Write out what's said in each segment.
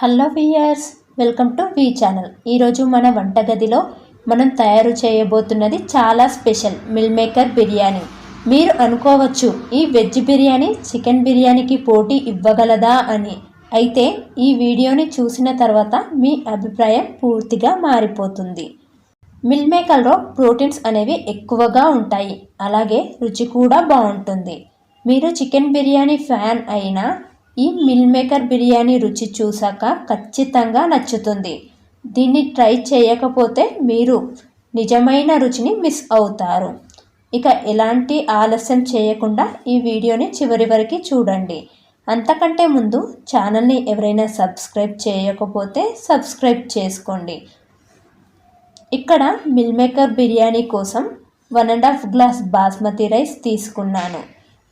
Hello viewers welcome to V channel. ఈరోజు మన వంటగదిలో మనం తయారు చేయబోతున్నది చాలా స్పెషల్ మిల్ మేకర్ బిర్యానీ. మీరు అనుకోవచ్చు ఈ వెజ్ బిర్యానీ చికెన్ బిర్యానీకి పోటీ ఇవ్వగలదా అని. అయితే ఈ వీడియోని చూసిన తర్వాత మీ అభిప్రాయం పూర్తిగా మారిపోతుంది. మిల్ మేకర్లో ప్రోటీన్స్ అనేవి ఎక్కువగా ఉంటాయి. అలాగే రుచి కూడా బాగుంటుంది. మీరు చికెన్ బిర్యానీ ఫ్యాన్ అయినా ఈ మిల్ మేకర్ బిర్యానీ రుచి చూసాక ఖచ్చితంగా నచ్చుతుంది. దీన్ని ట్రై చేయకపోతే మీరు నిజమైన రుచిని మిస్ అవుతారు. ఇక ఎలాంటి ఆలస్యం చేయకుండా ఈ వీడియోని చివరి వరకు చూడండి. అంతకంటే ముందు ఛానల్ని ఎవరైనా సబ్స్క్రైబ్ చేయకపోతే సబ్స్క్రైబ్ చేసుకోండి. ఇక్కడ మిల్ మేకర్ బిర్యానీ కోసం one and half glass basmati rice తీసుకున్నాను.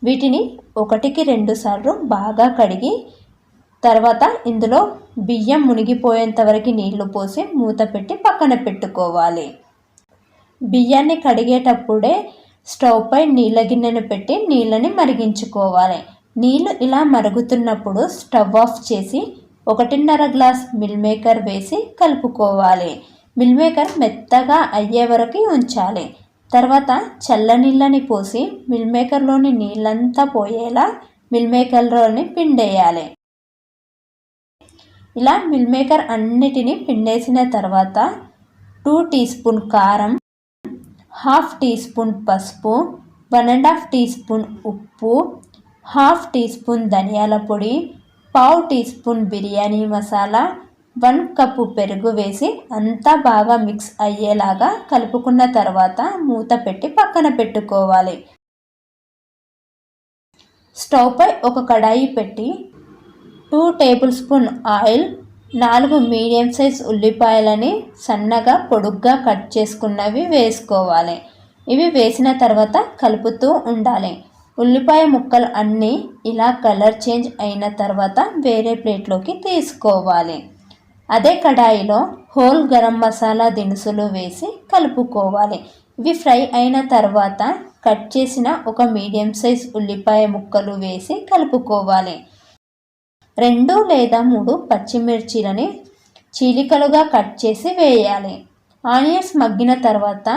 వీటిని ఒకటికి రెండు సార్లు బాగా కడిగి తర్వాత ఇందులో బియ్యం మునిగిపోయేంత వరకు నీళ్ళు పోసి మూత పెట్టి పక్కన పెట్టుకోవాలి. బియ్యాన్ని కడిగేటప్పుడే స్టవ్ పై నీళ్ళ గిన్నెను పెట్టి నీళ్ళని మరిగించుకోవాలి. నీళ్ళు ఇలా మరుగుతున్నప్పుడు స్టవ్ ఆఫ్ చేసి ఒకటిన్నర గ్లాస్ మిల్ మేకర్ వేసి కలుపుకోవాలి. మిల్ మేకర్ మెత్తగా అయ్యే వరకు ఉంచాలి. తర్వాత చల్లనీళ్ళని పోసి మిల్ మేకర్లోని నీళ్ళంతా పోయేలా మిల్ మేకర్లోని పిండేయాలి. ఇలా మిల్ మేకర్ అన్నిటినీ పిండేసిన తర్వాత టూ టీ స్పూన్ కారం హాఫ్ టీ స్పూన్ పసుపు one and half teaspoon ఉప్పు హాఫ్ టీ స్పూన్ ధనియాల పొడి పావు teaspoon biryani masala one cup పెరుగు వేసి అంతా బాగా మిక్స్ అయ్యేలాగా కలుపుకున్న తర్వాత మూత పెట్టి పక్కన పెట్టుకోవాలి. స్టవ్పై ఒక కడాయి పెట్టి టూ టేబుల్ స్పూన్ ఆయిల్ నాలుగు మీడియం సైజ్ ఉల్లిపాయలని సన్నగా పొడుగ్గా కట్ చేసుకున్నవి వేసుకోవాలి. ఇవి వేసిన తర్వాత కలుపుతూ ఉండాలి. ఉల్లిపాయ ముక్కలు అన్నీ ఇలా కలర్ చేంజ్ అయిన తర్వాత వేరే ప్లేట్లోకి తీసుకోవాలి. అదే కడాయిలో హోల్ గరం మసాలా దినుసులు వేసి కలుపుకోవాలి. ఇవి ఫ్రై అయిన తర్వాత కట్ చేసిన ఒక మీడియం సైజ్ ఉల్లిపాయ ముక్కలు వేసి కలుపుకోవాలి. రెండు లేదా మూడు పచ్చిమిర్చిలని చీలికలుగా కట్ చేసి వేయాలి. ఆనియన్స్ మగ్గిన తర్వాత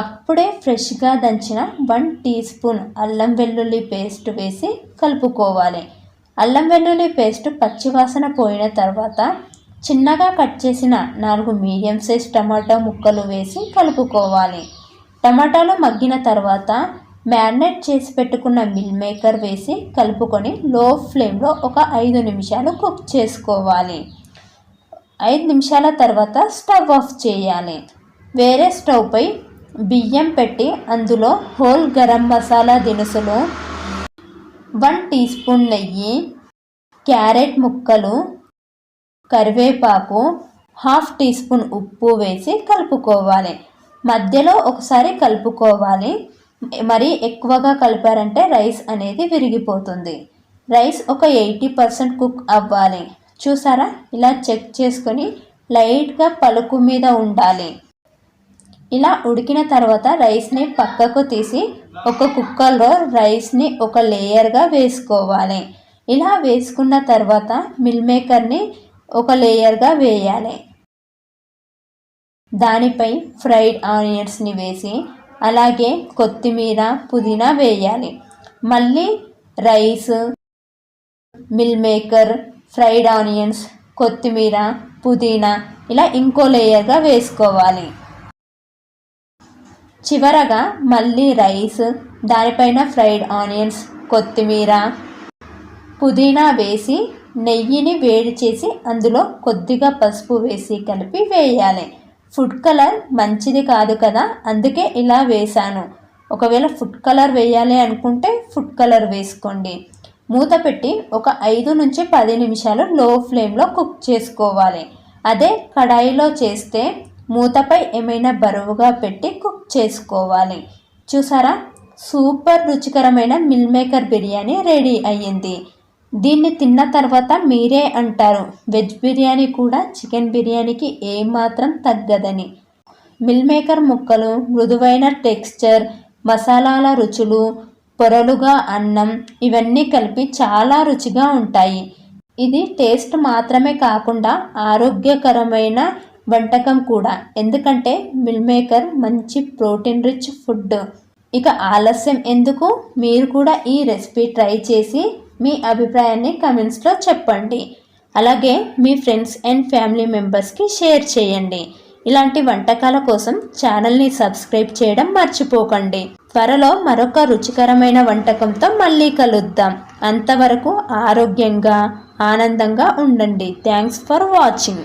అప్పుడే ఫ్రెష్గా దంచిన వన్ టీ స్పూన్ అల్లం వెల్లుల్లి పేస్ట్ వేసి కలుపుకోవాలి. అల్లం వెల్లుల్లి పేస్ట్ పచ్చివాసన పోయిన తర్వాత చిన్నగా కట్ చేసిన నాలుగు మీడియం సైజ్ టమాటా ముక్కలు వేసి కలుపుకోవాలి. టమాటాలు మగ్గిన తర్వాత మ్యారినేట్ చేసి పెట్టుకున్న మిల్ మేకర్ వేసి కలుపుకొని లో ఫ్లేమ్లో ఒక ఐదు నిమిషాలు కుక్ చేసుకోవాలి. ఐదు నిమిషాల తర్వాత స్టవ్ ఆఫ్ చేయాలి. వేరే స్టవ్పై బియ్యం పెట్టి అందులో హోల్ గరం మసాలా దినుసులు వన్ టీ స్పూన్ నెయ్యి క్యారెట్ ముక్కలు కరివేపాకు హాఫ్ టీ స్పూన్ ఉప్పు వేసి కలుపుకోవాలి. మధ్యలో ఒకసారి కలుపుకోవాలి. మరి ఎక్కువగా కలిపారంటే రైస్ అనేది విరిగిపోతుంది. రైస్ ఒక ఎయిటీ పర్సెంట్ కుక్ అవ్వాలి. చూసారా? ఇలా చెక్ చేసుకొని లైట్గా పలుకు మీద ఉండాలి. ఇలా ఉడికిన తర్వాత రైస్ని పక్కకు తీసి ఒక కుక్కర్లో రైస్ని ఒక లేయర్గా వేసుకోవాలి. ఇలా వేసుకున్న తర్వాత మిల్ మేకర్ని ఒక లేయర్గా వేయాలి. దానిపై ఫ్రైడ్ ఆనియన్స్ని వేసి అలాగే కొత్తిమీర పుదీనా వేయాలి. మళ్ళీ rice meal maker fried onions కొత్తిమీర పుదీనా ఇలా ఇంకో లేయర్గా వేసుకోవాలి. చివరగా మళ్ళీ రైస్ దానిపైన ఫ్రైడ్ ఆనియన్స్ కొత్తిమీర పుదీనా వేసి నెయ్యిని వేడి చేసి అందులో కొద్దిగా పసుపు వేసి కలిపి వేయాలి. ఫుడ్ కలర్ మంచిది కాదు కదా అందుకే ఇలా వేశాను. ఒకవేళ ఫుడ్ కలర్ వేయాలి అనుకుంటే ఫుడ్ కలర్ వేసుకోండి. మూత పెట్టి ఒక ఐదు నుంచి పది నిమిషాలు లో ఫ్లేమ్లో కుక్ చేసుకోవాలి. అదే కడాయిలో చేస్తే మూతపై ఏమైనా బరువుగా పెట్టి కుక్ చేసుకోవాలి. చూసారా? సూపర్ రుచికరమైన మిల్ మేకర్ బిర్యానీ రెడీ అయ్యింది. దీన్ని తిన్న తర్వాత మీరే అంటారు. వెజ్ బిర్యానీ కూడా చికెన్ బిర్యానీకి ఏమాత్రం తగ్గదని. మిల్ మేకర్ ముక్కలు మృదువైన టెక్స్చర్ మసాలాల రుచులు పొరలుగా అన్నం ఇవన్నీ కలిపి చాలా రుచిగా ఉంటాయి. ఇది టేస్ట్ మాత్రమే కాకుండా ఆరోగ్యకరమైన వంటకం కూడా. ఎందుకంటే మిల్ మేకర్ మంచి ప్రోటీన్ రిచ్ ఫుడ్. ఇక ఆలస్యం ఎందుకు? మీరు కూడా ఈ రెసిపీ ట్రై చేసి మీ అభిప్రాయాన్ని కమెంట్స్లో చెప్పండి. అలాగే మీ ఫ్రెండ్స్ అండ్ ఫ్యామిలీ మెంబర్స్కి షేర్ చేయండి. ఇలాంటి వంటకాల కోసం ఛానల్ని సబ్స్క్రైబ్ చేయడం మర్చిపోకండి. త్వరలో మరొక రుచికరమైన వంటకంతో మళ్ళీ కలుద్దాం. అంతవరకు ఆరోగ్యంగా ఆనందంగా ఉండండి. Thanks for watching.